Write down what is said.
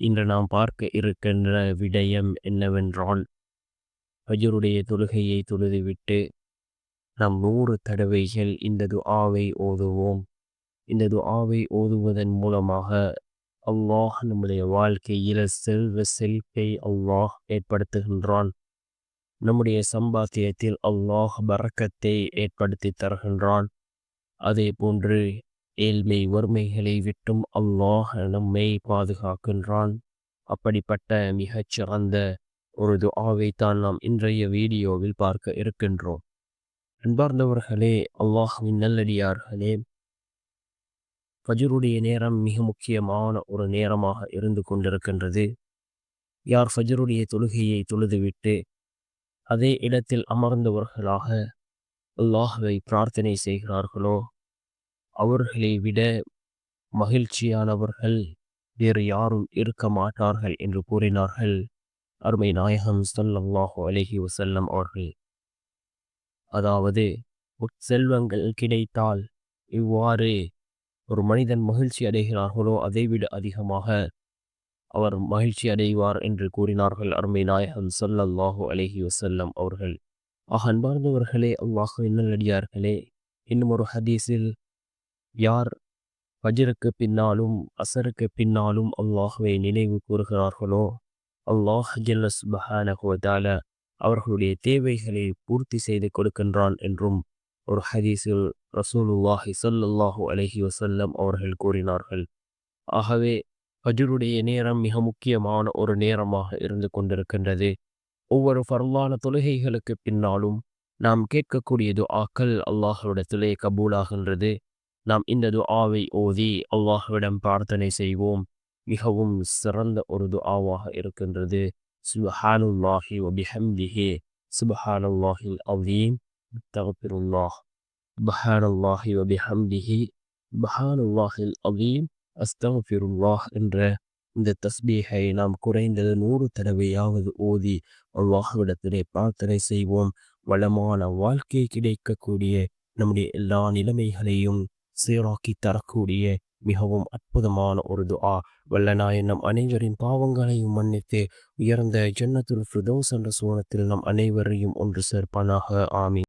இன்று நாம் பார்க்க இருக்கின்ற விடயம் என்னவென்றால் ஹஜருடைய தொழுகையை தொழுதுவிட்டு நாம் நூறு தடவைகள் இந்த துஆவை ஓதுவோம். இந்த துஆவை ஓதுவதன் மூலமாக அல்லாஹ் நம்முடைய வாழ்க்கையில் செல்வ செழிப்பை அல்லாஹ் ஏற்படுத்துகின்றான். நம்முடைய சம்பாத்தியத்தில் அல்லாஹ் பறக்கத்தை ஏற்படுத்தி தருகின்றான். அதே போன்று ஏழ்மை வறுமைகளை விட்டும் அல்லாஹ் நம்மை பாதுகாக்கின்றான். அப்படிப்பட்ட மிகச்சிறந்த ஒரு துஆவை தான் நாம் இன்றைய வீடியோவில் பார்க்க இருக்கின்றோம். அன்பார்ந்தவர்களே அல்லாஹ்வின் நல்லடியார்களே ஃபஜ்ருடைய நேரம் மிக முக்கியமான ஒரு நேரமாக இருந்து கொண்டிருக்கின்றது. யார் ஃபஜ்ருடைய தொழுகையை தொழுதுவிட்டு அதே இடத்தில் அமர்ந்தவர்களாக அல்லாஹுவை பிரார்த்தனை செய்கிறார்களோ அவர்களை விட மகிழ்ச்சியானவர்கள் வேறு யாரும் இருக்க மாட்டார்கள் என்று கூறினார்கள். அருமை நாயகம் ஸல்லல்லாஹு அலஹி வசல்லம் அவர்கள். அதாவது உட்செல்வங்கள் கிடைத்தால் இவ்வாறு ஒரு மனிதன் மகிழ்ச்சி அடைகிறார்களோ அதைவிட அதிகமாக அவர் மகிழ்ச்சி அடைவார் என்று கூறினார்கள் அருமை நாயகம் ஸல்லல்லாஹு அலஹி வசல்லம் அவர்கள். ஆக அன்பார்ந்தவர்களே அல்லாஹ் நல்லடியார்களே இன்னும் ஒரு ஹதீஸில் யார் ஃபஜ்ருக்கு பின்னாலும் அசருக்கு பின்னாலும் அல்லாஹுவை நினைவு கூறுகிறார்களோ? அல்லாஹ் ஜல்ல பஹானகுவதால அவர்களுடைய தேவைகளை பூர்த்தி செய்து கொடுக்கின்றான் என்றும் ஒரு ஹதீஸில் ரசூலுல்லாஹி ஸல்லல்லாஹு அலஹி வசல்லம் அவர்கள் கூறினார்கள். ஆகவே ஃபஜ்ருடைய நேரம் மிக முக்கியமான ஒரு நேரமாக இருந்து கொண்டிருக்கின்றது. ஒவ்வொரு ஃபர்லான தொழுகைகளுக்கு பின்னாலும் நாம் கேட்கக்கூடிய துஆக்கள் அல்லாஹ்விடத்திலே கபூலாகின்றது. நாம் இந்த துஆவை ஓதி அல்லாஹுவிடம் பிரார்த்தனை செய்வோம். மிகவும் சிறந்த ஒரு துஆவாக இருக்கின்றது. சுபஹானுல்லாஹி வபிஹம்திஹி. சுபஹானல்லாஹில் அலீம். அஸ்தக்ஃபிருல்லாஹ். சுபஹானுல்லாஹி வபிஹம்திஹி. சுபஹானல்லாஹில் அலீம். அஸ்தக்ஃபிருல்லாஹ் என்ற இந்த தஸ்பீகை நாம் குறைந்தது நூறு தடவையாவது ஓதி அல்லாஹ்விடத்திலே பிரார்த்தனை செய்வோம். வளமான வாழ்க்கை கிடைக்கக்கூடிய நம்முடைய எல்லா நிலைமைகளையும் சீராக்கி தரக்கூடிய மிகவும் அற்புதமான ஒரு துஆ. வல்லநாயன் நம் அனைவரின் பாவங்களையும் மன்னித்து உயர்ந்த ஜன்னத்துல் ஃபிரதோஸ் என்ற சோனத்தில் நம் அனைவரையும் ஒன்று சேர்ப்பானாக. ஆமி